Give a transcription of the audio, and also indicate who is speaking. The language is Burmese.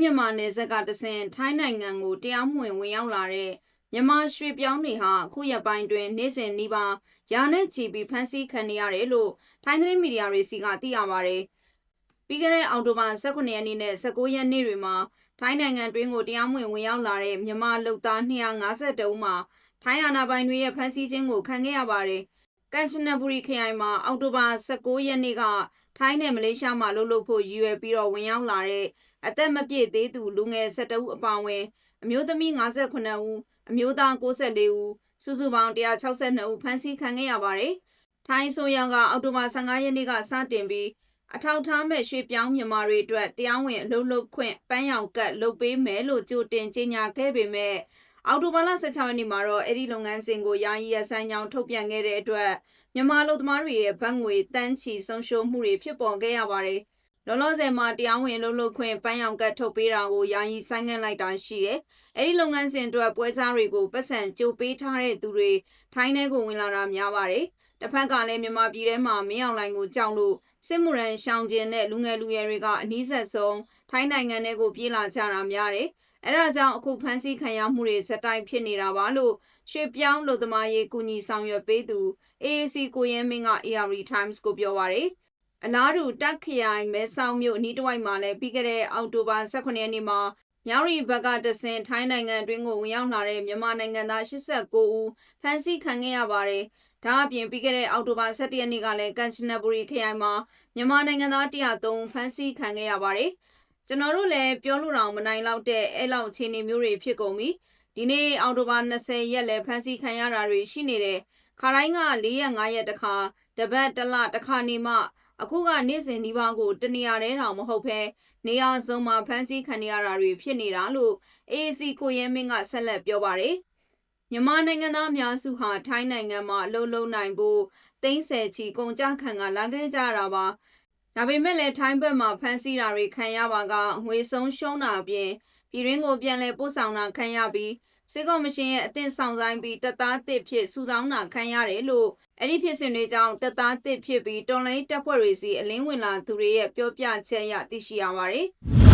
Speaker 1: မြန်မာနယ်စပ်ကတဆင်ထိုင်းနိုင်ငံကိုတရားမဝင်ဝင်ရောက်လာတဲ့မြန်မာရွှေပြောင်းတွေဟာအခုရက်ပိုင်းတွင်နေ့စဉ်နှီးပါရာနဲ့ချီပြီးဖမ်းဆီးခံနေရတယ်လို့ထိုင်းသတင်းမီဒီယာတွေစီကသိရပါတယ်။ပြီးခဲ့တဲ့အောက်တိုဘာ18ရက်နေ့နဲ့19ရက်နေ့တွေမှာထိုင်းနိုင်ငံတွင်းကိုတရားမဝင်ဝင်ရောက်လာတဲ့မြန်မာလူသား252ဦးမှာထိုင်းအာဏာပိုင်တွေရဲ့ဖမ်းဆီးခြင်းကိုခံခဲ့ရပါတယ်။ကန်ချနဘူရီခရိုင်မှာအောက်တိုဘာ19ရက်နေ့က ထိုင်းနဲ့မလေးရှားမှာလှုပ်လှုပ်ဖို့ရည်ရွယ်ပြီးတော့ဝင်ရောက်လာတဲ့အသက်မပြည့်သေးသူလူငယ်12ဦးအပါအဝင်အမျိုးသမီး58ဦးအမျိုးသား64ဦးစုစုပေါင်း162ဦးဖမ်းဆီးခံခဲ့ရပါတယ်။ထိုင်းဆိုရကအောက်တိုဘာ15ရက်နေ့ကစတင်ပြီးအထောက်ထားမဲ့ရွှေပြောင်းမြန်မာတွေအတွက်တရားဝင်အလုပ်လုပ်ခွင့်ပန်းရောင်ကတ်လုပ်ပေးမယ်လို့ကြိုတင်ကြေညာခဲ့ပေမဲ့ အော်တိုဘာလ16ရက်နေ့မှာတော့အဲ့ဒီလုပ်ငန်းစဉ်ကိုယာယီရဆိုင်ကြောင်းထုတ်ပြန်ခဲ့တဲ့အတွက်မြန်မာလူသမားတွေရဲ့ဗတ်ငွေတန်းချီဆုံးရှုံးမှုတွေဖြစ်ပေါ်ခဲ့ရပါတယ်။လောလောဆယ်မှာတရားဝင်လုပ်လုပ်ခွင့်ပန်းရောင်ကတ်ထုတ်ပေးတာကိုယာယီဆိုင်းငံ့လိုက်တာရှိတယ်။အဲ့ဒီလုပ်ငန်းစဉ်အတွက်ပွဲစားတွေကိုပတ်စံကြိုပေးထားတဲ့သူတွေထိုင်းထဲကိုဝင်လာတာများပါတယ်။တစ်ဖက်ကလည်းမြန်မာပြည်ထဲမှာမင်းအောင်လိုင်ကိုကြောက်လို့စစ်မှုရန်ရှောင်ကျင်တဲ့လူငယ်လူရွယ်တွေကအနည်းဆက်ဆုံးထိုင်းနိုင်ငံထဲကိုပြေးလာကြတာများတယ်။ အဲဒါကြောင့်အခုဖမ်းဆီးခံရမှုတွေဇက်တိုင်းဖြစ်နေတာပါလို့ရွှေပြောင်းလူသမားရေးကူညီဆောင်ရွက်ပေးသူ AAC ကိုရဲမင်းက AR Times ကိုပြောပါရယ်အလားတူတက်ခရိုင်မဲဆောက်မြို့အနီးတစ်ဝိုက်မှာလည်းပြီးခဲ့တဲ့အောက်တိုဘာ18ရက်နေ့မှာမြောက်ရီဘက်ကတဆင်ထိုင်းနိုင်ငံအတွင်းကိုဝင်ရောက်လာတဲ့မြန်မာနိုင်ငံသား89ဦးဖမ်းဆီးခံခဲ့ရပါတယ်။ဒါအပြင်ပြီးခဲ့တဲ့အောက်တိုဘာ17ရက်နေ့ကလည်းကန်ချနဘူရီခရိုင်မှာမြန်မာနိုင်ငံသား103ဖမ်းဆီးခံခဲ့ရပါတယ်။ ကျွန်တော်တို့လည်းပြောလို့တော့မနိုင်တော့တဲ့အဲ့လောက်အခြေအနေမျိုးတွေဖြစ်ကုန်ပြီ။ဒီနေ့အောက်တိုဘာ20ရက်လည်းဖမ်းဆီးခံရတာတွေရှိနေတယ်။ခါတိုင်းက4ရက်5ရက်တခါတပတ်တစ်လတစ်ခါနေမှအခုကနေ့စဉ်ဒီပါကိုတနေရာတဲတောင်မဟုတ်ဘဲနေရာစုံမှာဖမ်းဆီးခံရတာတွေဖြစ်နေတာလို့ AAC ကိုရဲမင်းကဆက်လက်ပြောပါတယ်။မြန်မာနိုင်ငံသားအများစုဟာထိုင်းနိုင်ငံမှာအလုပ်လုပ်နိုင်ဖို့သိန်းဆယ်ချီကုန်ကြခံကလာခဲ့ကြတာပါ။ ဒါပေမဲ့လည်းထိုင်းဘက်မှာဖမ်းဆီးတာတွေခံရပါကငွေဆုံးရှုံးတာအပြင်ပြည်ရင်းကိုပြန်လည်ပို့ဆောင်တာခံရပြီးစစ်ကော်မရှင်ရဲ့အသင့်ဆောင်ဆိုင်ပြီးတပ်သားတစ်ဖြစ်စုဆောင်းတာခံရတယ်လို့အဲ့ဒီဖြစ်စဉ်တွေကြောင့်တပ်သားတစ်ဖြစ်ပြီးတော်လိုင်းတပ်ဖွဲ့တွေစီအလင်းဝင်လာသူတွေရဲ့ပြောပြချက်အရသိရှိရပါတယ်။